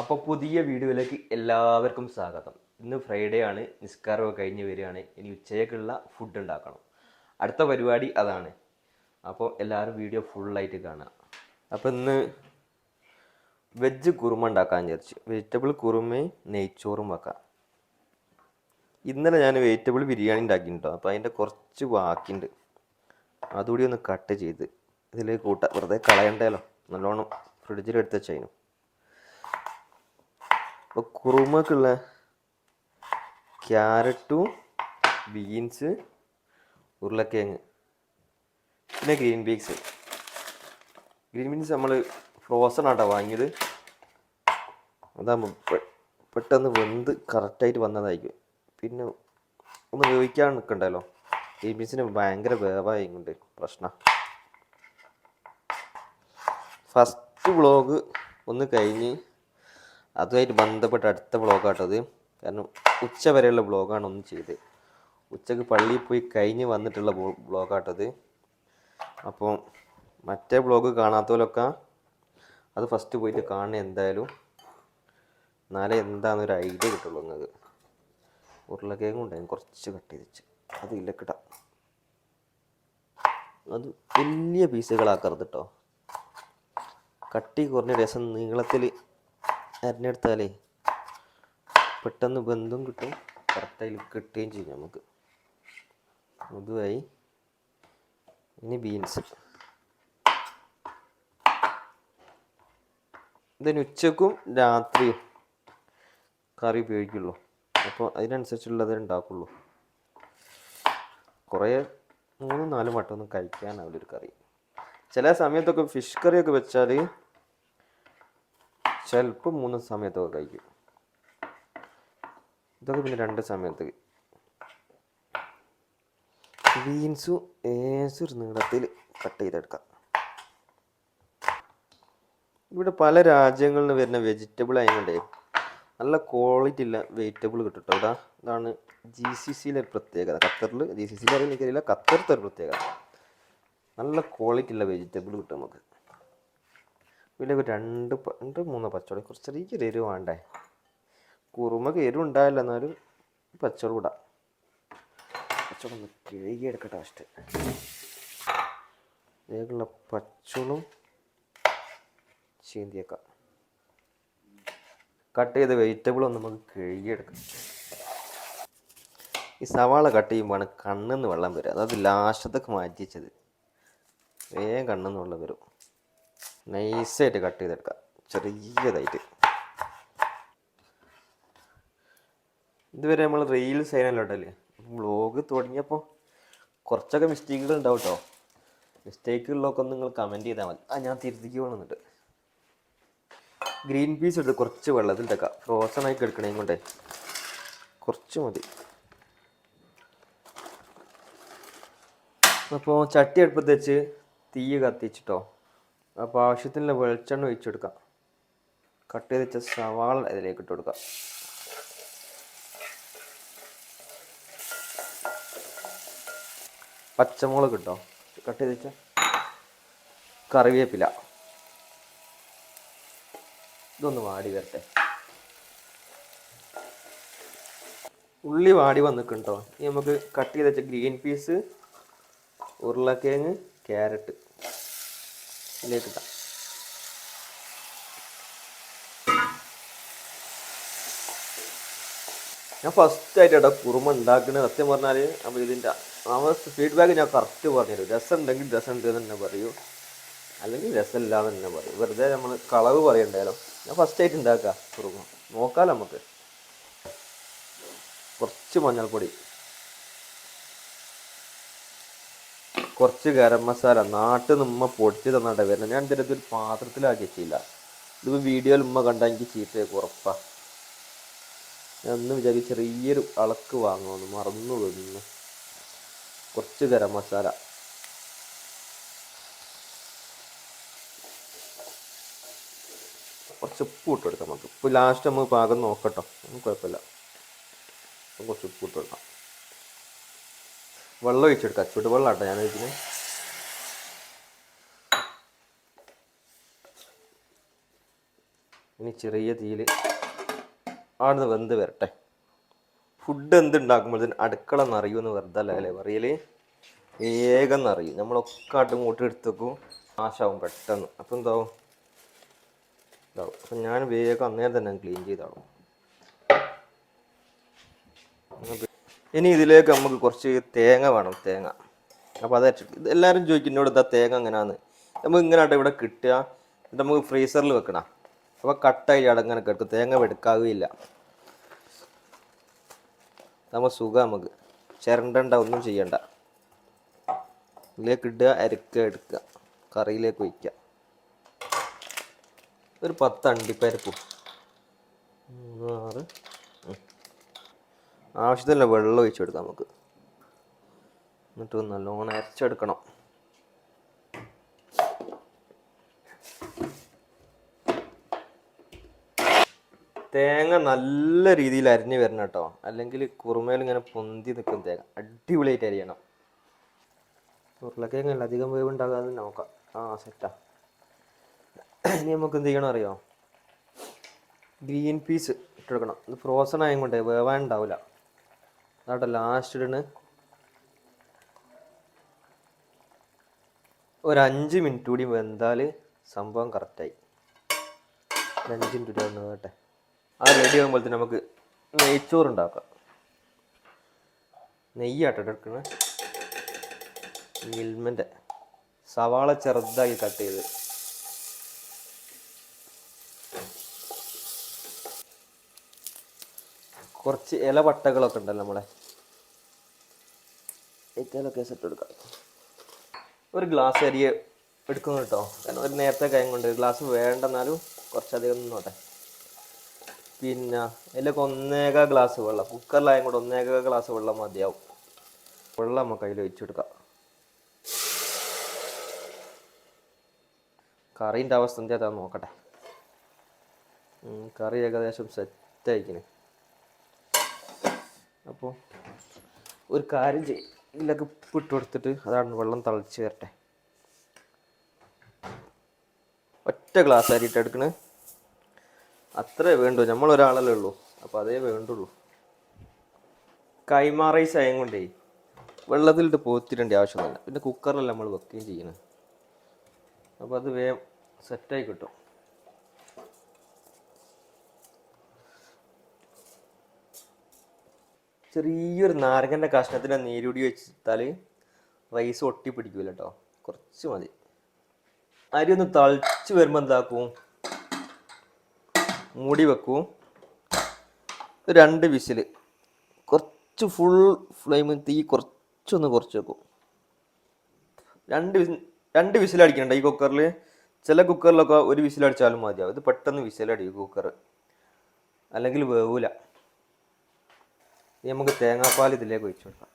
അപ്പോൾ പുതിയ വീഡിയോയിലേക്ക് എല്ലാവർക്കും സ്വാഗതം. ഇന്ന് ഫ്രൈഡേ ആണ് നിസ്കാരമൊക്കെ കഴിഞ്ഞ് വരികയാണ്. ഇനി ഉച്ചയ്ക്കുള്ള ഫുഡ് ഉണ്ടാക്കണം. അടുത്ത പരിപാടി അതാണ്. അപ്പോൾ എല്ലാവരും വീഡിയോ ഫുള്ളായിട്ട് കാണുക. അപ്പോൾ ഇന്ന് വെജ് കുറുമ ഉണ്ടാക്കാൻ വിചാരിച്ചു. വെജിറ്റബിൾ കുറുമയും നെയ്ച്ചോറും വെക്കാം. ഇന്നലെ ഞാൻ വെജിറ്റബിൾ ബിരിയാണി ഉണ്ടാക്കിയിട്ടുണ്ടോ അപ്പോൾ അതിന്റെ കുറച്ച് ബാക്കിയുണ്ട് അതുകൂടി ഒന്ന് കട്ട് ചെയ്ത് ഇതിലേക്ക് കൂട്ടാം. വെറുതെ കളയണ്ടല്ലോ നല്ലോണം ഫ്രിഡ്ജിൽ എടുത്ത് വെച്ചതിനും അപ്പോൾ കുറുമക്കുള്ള ക്യാരറ്റും ബീൻസ് ഉരുളക്കിഴങ്ങ് പിന്നെ ഗ്രീൻ ബീൻസ് ഗ്രീൻ ബീൻസ് നമ്മൾ ഫ്രോസൺ ആട്ടോ വാങ്ങിയത്. അതാകുമ്പോൾ പെട്ടെന്ന് വെന്ത് കറക്റ്റായിട്ട് വന്നതായിരിക്കും. പിന്നെ ഒന്ന് വേവിക്കാൻ നിൽക്കണ്ടല്ലോ ഗ്രീൻ ബീൻസിന് ഭയങ്കര വേവായതുകൊണ്ട് പ്രശ്ന. ഫസ്റ്റ് വ്ളോഗ് ഒന്ന് കഴിഞ്ഞ് അതുമായിട്ട് ബന്ധപ്പെട്ട അടുത്ത വ്ളോഗാട്ടത് കാരണം ഉച്ച വരെയുള്ള വ്ളോഗാണ് ഒന്ന് ചെയ്ത് ഉച്ചയ്ക്ക് പള്ളിയിൽ പോയി കഴിഞ്ഞ് വന്നിട്ടുള്ള വ്ളോഗാട്ടത് അപ്പോൾ മറ്റേ ബ്ലോഗ് കാണാത്തവരൊക്കെ അത് ഫസ്റ്റ് പോയിട്ട് കാണുക എന്തായാലും. എന്നാലേ എന്താണെന്നൊരു ഐഡിയ കിട്ടുള്ളൂ നിങ്ങൾക്ക് ഉരുളക്കിഴങ്ങ് ഉണ്ടായിരുന്നു കുറച്ച് കട്ട് ചെയ്ത് വെച്ച്. അത് ഇല്ലക്കിടാം അത് വലിയ പീസുകളാക്കരുത് കേട്ടോ കട്ടി കുറഞ്ഞ രസം നീളത്തിൽ അരിഞ്ഞെടുത്താലേ പെട്ടെന്ന് ബന്ധം കിട്ടും കറക്റ്റായി കിട്ടുകയും ചെയ്യും നമുക്ക്. അതുമായി ഇനി ബീൻസ് ഇതിന് ഉച്ചക്കും രാത്രിയും കറി ഉപയോഗിക്കുള്ളൂ. അപ്പോൾ അതിനനുസരിച്ചുള്ളതേ ഉണ്ടാക്കുള്ളൂ. കുറേ മൂന്നും നാലും വട്ടമൊന്നും കഴിക്കാനാവില്ല ഒരു കറി. ചില സമയത്തൊക്കെ ഫിഷ് കറിയൊക്കെ വെച്ചാൽ ചിലപ്പോൾ മൂന്ന് സമയത്തൊക്കെ കഴിക്കും. ഇതൊക്കെ പിന്നെ രണ്ട് സമയത്ത്. ബീൻസും ഏസൊരു നീളത്തിൽ കട്ട് ചെയ്തെടുക്കാം. ഇവിടെ പല രാജ്യങ്ങളിൽ നിന്ന് വരുന്ന വെജിറ്റബിൾ ആയതുകൊണ്ടേ നല്ല ക്വാളിറ്റി ഉള്ള വെജിറ്റബിൾ കിട്ടും കേട്ടോ ഇതാ ഇതാണ് ജി സി സിയിലെ ഒരു പ്രത്യേകത. ഖത്തറിൽ ജി സി സിയിൽ അറിയില്ല ഖത്തറത്തെ ഒരു പ്രത്യേകത. നല്ല ക്വാളിറ്റി ഉള്ള വെജിറ്റബിൾ കിട്ടും നമുക്ക്. ഒരു രണ്ട് രണ്ട് മൂന്ന് പച്ചവടം. കുറച്ച് ചെറിയൊരു എരിവ് വേണ്ടേ? കുറുമക്ക് എരിവ് ഉണ്ടായില്ല എന്നാലും പച്ചവടം ഇടാം. പച്ചവടം ഒന്ന് കിഴുകി എടുക്കട്ടെ ഫസ്റ്റ് ഇതിലേക്കുള്ള പച്ചവളും ചീന്തിയേക്കാം. കട്ട് ചെയ്ത വെജിറ്റബിൾ ഒന്ന് നമുക്ക് കഴുകിയെടുക്കാം ഈ സവാള കട്ട് ചെയ്യുമ്പോഴാണ് കണ്ണെന്ന് വെള്ളം വരിക അതായത് ലാശത്തൊക്കെ മാറ്റി വെച്ചത് വേഗം കണ്ണെന്ന് വെള്ളം വരും. നൈസായിട്ട് കട്ട് ചെയ്തെടുക്കാം. ചെറിയതായിട്ട്. ഇതുവരെ നമ്മൾ റീൽസ് ചെയ്യാനല്ലോ ഉണ്ടല്ലേ വ്ളോഗ് തുടങ്ങിയപ്പോൾ കുറച്ചൊക്കെ മിസ്റ്റേക്കുകൾ ഉണ്ടാവും കേട്ടോ മിസ്റ്റേക്കുകളിലൊക്കെ ഒന്ന് നിങ്ങൾ കമന്റ് ചെയ്താൽ മതി. ആ ഞാൻ തിരുത്തിക്കോളുന്നുണ്ട് ഗ്രീൻ പീസ് എടുത്ത് കുറച്ച് വെള്ളത്തിൽ ഇട്ടേക്കാം ഫ്രോസൺ ആയി കിടക്കണേ കൊണ്ടേ. കുറച്ച് മതി. അപ്പോൾ ചട്ടി അടുപ്പത്ത് വെച്ച് തീ കത്തിച്ചിട്ടോ? അപ്പോൾ ആവശ്യത്തിനുള്ള വെളിച്ചെണ്ണ ഒഴിച്ചെടുക്കാം. കട്ട് ചെയ്ത് വെച്ച സവാള ഇതിലേക്ക് ഇട്ട് കൊടുക്കാം. പച്ചമുളക് കിട്ടോ കട്ട് ചെയ്ത് വെച്ച? കറിവേപ്പില. ഇതൊന്ന് വാടി വരട്ടെ. ഉള്ളി വാടി വന്നിട്ടുണ്ടോ ഇനി നമുക്ക് കട്ട് ചെയ്ത് വെച്ച ഗ്രീൻ പീസ് ഉരുളക്കിഴങ്ങ് ക്യാരറ്റ്. ഇതിലേക്ക് ഞാൻ ഫസ്റ്റ് ആയിട്ട് കേട്ടോ കുറുമ ഉണ്ടാക്കുന്നത് സത്യം പറഞ്ഞാൽ അപ്പോൾ ഇതിന്റെ അവ ഫീഡ്ബാക്ക് ഞാൻ കറക്റ്റ് പറഞ്ഞുതരും. രസം ഉണ്ടെങ്കിൽ രസം ഉണ്ട് തന്നെ പറയൂ. അല്ലെങ്കിൽ രസമില്ല എന്ന് തന്നെ പറയും. വെറുതെ നമ്മൾ കളവ് പറയണ്ടായാലോ ഞാൻ ഫസ്റ്റ് ആയിട്ട് ഉണ്ടാക്കാം കുറുമ. നോക്കാം നമുക്ക്. കുറച്ച് മഞ്ഞൾപ്പൊടി. കുറച്ച് ഗരം മസാല നാട്ടിൽ നിമ്മ പൊടിച്ച് തന്നാട്ടെ വരുന്നത്. ഞാൻ ഇതിന്റെ ഒരു പാത്രത്തിലാക്കി വെച്ചില്ല. ഇതിപ്പോൾ വീഡിയോയിൽ ഉമ്മ കണ്ടാൽ എനിക്ക് ചീത്തയൊക്കെ ഉറപ്പാ. ഞാൻ ഒന്ന് വിചാരിക്കും ചെറിയൊരു അളക്ക് വാങ്ങുമെന്ന് മറന്നു വന്ന് കുറച്ച് ഗരം മസാല. കുറച്ച് ഉപ്പ് ഇട്ട് കൊടുക്കാം നമുക്ക് ഉപ്പ് ലാസ്റ്റ് നമുക്ക് പാകം നോക്കട്ടോ. കുഴപ്പമില്ല. കുറച്ച് ഉപ്പ് ഇട്ട് കൊടുക്കാം. വെള്ളം ഒഴിച്ചെടുക്കാം. ചുടുവെള്ളം ആട്ടോ ഞാൻ ഒഴിക്കുന്നത് ഇനി ചെറിയ തീയിൽ ആടുന്ന് വെന്ത് വരട്ടെ. ഫുഡ് എന്തുണ്ടാക്കുമ്പോഴത്തേന് അടുക്കള നിറയുമെന്ന് വെറുതെ അല്ല അല്ലേ പറയൽ? വേഗം നിറയും. നമ്മളൊക്കെ ആട്ടും കൂട്ടി എടുത്തേക്കും നാശാവും പെട്ടെന്ന്. അപ്പം എന്താവും? ഇതാവും. അപ്പം ഞാൻ വേഗം അന്നേരം തന്നെ ക്ലീൻ ചെയ്താളും ഇനി ഇതിലേക്ക് നമുക്ക് കുറച്ച് തേങ്ങ വേണം തേങ്ങ. അപ്പോൾ അത് ഇത് എല്ലാവരും ചോദിക്കും എന്നോട് എന്താ തേങ്ങ എങ്ങനെയാന്ന് നമുക്ക് ഇങ്ങനെ ആട്ടെ ഇവിടെ കിട്ടുക. എന്നിട്ട് നമുക്ക് ഫ്രീസറിൽ വെക്കണം. അപ്പോൾ കട്ടായി അടങ്ങനെ കിടക്കും. തേങ്ങ എടുക്കാവുകയില്ല. നമ്മൾ സുഖം നമുക്ക്. ചിരണ്ടണ്ട ഒന്നും ചെയ്യണ്ട. ഇതിലേക്ക് ഇടുക അരക്കുക എടുക്കുക. കറിയിലേക്ക് ഒഴിക്കുക. ഒരു പത്ത് അണ്ടിപ്പരിപ്പും. മൂന്നാറ്. ആവശ്യത്തിനുള്ള വെള്ളം ഒഴിച്ചു കൊടുക്കാം നമുക്ക്. എന്നിട്ട് നല്ലോണം അരച്ചെടുക്കണം. തേങ്ങ നല്ല രീതിയിൽ അരിഞ്ഞ് വരണം കേട്ടോ. അല്ലെങ്കിൽ കുറുമയിൽ ഇങ്ങനെ പൊന്തി നിൽക്കും തേങ്ങ. അടിപൊളിയായിട്ട് അരിയണം. ഉരുളക്കിഴങ്ങല്ല അധികം വേവ് ഉണ്ടാകാതെ നോക്കാം. ആ സെറ്റാ ഇനി നമുക്ക് എന്ത് ചെയ്യണം അറിയോ? ഗ്രീൻ പീസ് ഇട്ടെടുക്കണം ഇത് ഫ്രോസൺ ആയതുകൊണ്ട് വേവാൻ ഉണ്ടാവില്ല. അതാട്ടെ ലാസ്റ്റ് ഇടണ് ഒരു അഞ്ച് മിനിറ്റ് കൂടി വെന്താൽ സംഭവം കറക്റ്റായി ഒരു അഞ്ച് മിനിറ്റ് കൂടി ഒന്ന് ആ റെഡി തന്നെ നമുക്ക് നെയ്ച്ചോറ് ഉണ്ടാക്കാം. നെയ്യാട്ടോ എടുക്കണേ. മിൽമന്റെ സവാള ചെറുതായി കട്ട് ചെയ്ത്. കുറച്ച് ഇല പട്ടകളൊക്കെ ഉണ്ടല്ലോ നമ്മളെ. ഇത്തലൊക്കെ സെറ്റ് എടുക്കാം ഒരു ഗ്ലാസ് അരി എടുക്കുന്നു കേട്ടോ. കാരണം ഒരു നേരത്തെ കാര്യം കൊണ്ട് ഗ്ലാസ് വേണ്ടെന്നാലും കുറച്ചധികം നിന്നോട്ടെ. പിന്നെ അതിലൊക്കെ ഒന്നേക ഗ്ലാസ് വെള്ളം കുക്കറിലായും കൂടെ ഒന്നേക ഗ്ലാസ് വെള്ളം മതിയാവും. വെള്ളം നമുക്ക് അതിൽ ഒഴിച്ചെടുക്കാം കറീന്റെ അവസ്ഥ എന്താ നോക്കട്ടെ. കറി ഏകദേശം സെറ്റ് ആയിക്കണേ അപ്പോൾ ഒരു കാര്യം ചെയ്യും. ഇതിലൊക്കെ ഉപ്പിട്ട് കൊടുത്തിട്ട് അതാണ് വെള്ളം തിളച്ച് വരട്ടെ. ഒറ്റ ഗ്ലാസ് അരിയിട്ട് എടുക്കണേ. അത്രേ വേണ്ടൂ. നമ്മൾ ഒരാളല്ലേ ഉള്ളൂ. അപ്പോൾ അതേ വേണ്ടുള്ളൂ. കൈമാ റൈസ് ആയം കൊണ്ടേ വെള്ളത്തിലിട്ട് പോത്തിരേണ്ട ആവശ്യമൊന്നുമില്ല. പിന്നെ കുക്കറിലല്ല നമ്മൾ വെക്കുകയും ചെയ്യണേ. അപ്പോൾ അത് വേഗം സെറ്റായി കിട്ടും. ചെറിയൊരു നാരങ്ങന്റെ കഷ്ണത്തിന്റെ നീരുടി വെച്ചാൽ റൈസ് ഒട്ടി പിടിക്കൂല കേട്ടോ കുറച്ച് മതി. അരി ഒന്ന് തളിച്ച് വരുമ്പോൾ എന്താക്കും? മൂടി വെക്കൂ. രണ്ട് വിസിൽ കുറച്ച് ഫുൾ ഫ്ലെയിം തീ കുറച്ചൊന്ന് കുറച്ച് വെക്കും. രണ്ട് വിസിൽ രണ്ട് വിസിലടിക്കണ്ട ഈ കുക്കറിൽ ചില കുക്കറിലൊക്കെ ഒരു വിസിലടിച്ചാലും മതിയാവും. ഇത് പെട്ടെന്ന് വിസിലടിക്കും കുക്കർ അല്ലെങ്കിൽ വേവൂല. ഇനി നമുക്ക് തേങ്ങാപ്പാൽ ഇതിലേക്ക് ഒഴിച്ചു കൊടുക്കാം.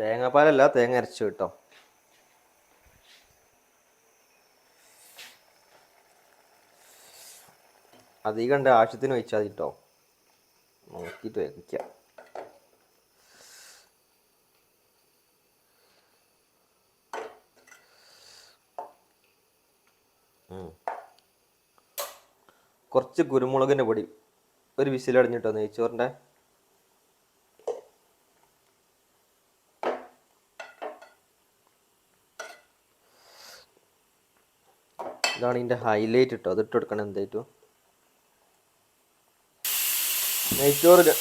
തേങ്ങാപ്പാലല്ല തേങ്ങ അരച്ച് കിട്ടോ. അധികം ഉണ്ട് ആവശ്യത്തിന് ഒഴിച്ചാൽ മതി കേട്ടോ. നോക്കിയിട്ട് വേവിക്കാം. കുറച്ച് കുരുമുളകിന്റെ പൊടി ഒരു വിസിലടിഞ്ഞിട്ടോ നെയ്ച്ചോറിന്റെ ഇതാണ് ഇതിന്റെ ഹൈലൈറ്റ് ഇട്ടോ അതിട്ട് കൊടുക്കണം എന്തായിട്ടും നെയ്ച്ചോറ്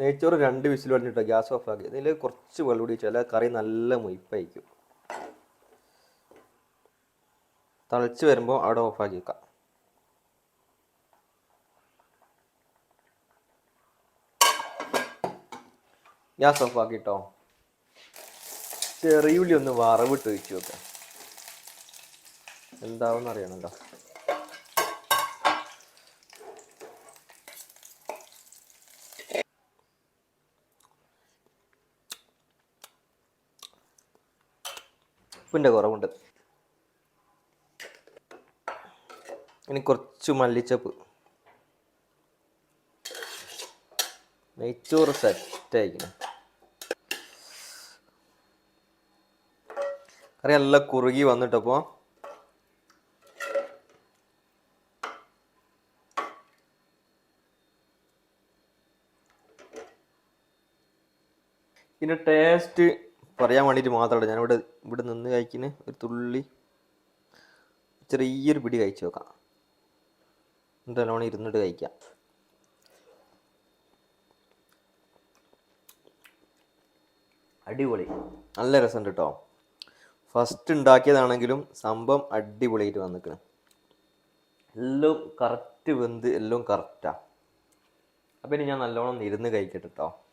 നെയ്ച്ചോറ് രണ്ട് വിസിൽ വന്നിട്ടോ. ഗ്യാസ് ഓഫ് ആക്കി. ഇതിൽ കുറച്ച് വെള്ളം കൂടി വെച്ചാൽ കറി നല്ല മുയിപ്പായിരിക്കും. തളിച്ച് വരുമ്പോൾ അവിടെ ഓഫാക്കി വെക്കാം. ഗ്യാസ് ഓഫ് ആക്കിട്ടോ. ചെറിയുള്ളി ഒന്ന് വറവിട്ട് വെച്ചു വെക്കാം. എന്താവും അറിയണല്ലോ ഉപ്പിന്റെ കുറവുണ്ട്. ഇനി കുറച്ച് മല്ലിച്ചപ്പ്. നെയ്ച്ചോറ് സെറ്റ് ആയിരിക്കണം കറി നല്ല കുറുകി വന്നിട്ടപ്പോൾ ഇതിന്റെ ടേസ്റ്റ് പറയാൻ വേണ്ടിയിട്ട് മാത്രമല്ല ഞാനിവിടെ ഇവിടെ നിന്ന് കഴിക്കുന്ന ഒരു തുള്ളി ചെറിയൊരു പിടി കഴിച്ചു നോക്കാം. ഇരുന്നിട്ട് കഴിക്കാം. അടിപൊളി. നല്ല രസമുണ്ട് കേട്ടോ. ഫസ്റ്റ് ഉണ്ടാക്കിയതാണെങ്കിലും സംഭവം അടിപൊളിയായിട്ട് വന്നിക്കണ്. എല്ലാം കറക്റ്റ് വെന്ത് എല്ലാം കറക്റ്റാ അപ്പം ഇനി ഞാൻ നല്ലോണം ഇരുന്ന് കഴിക്കട്ടെ കേട്ടോ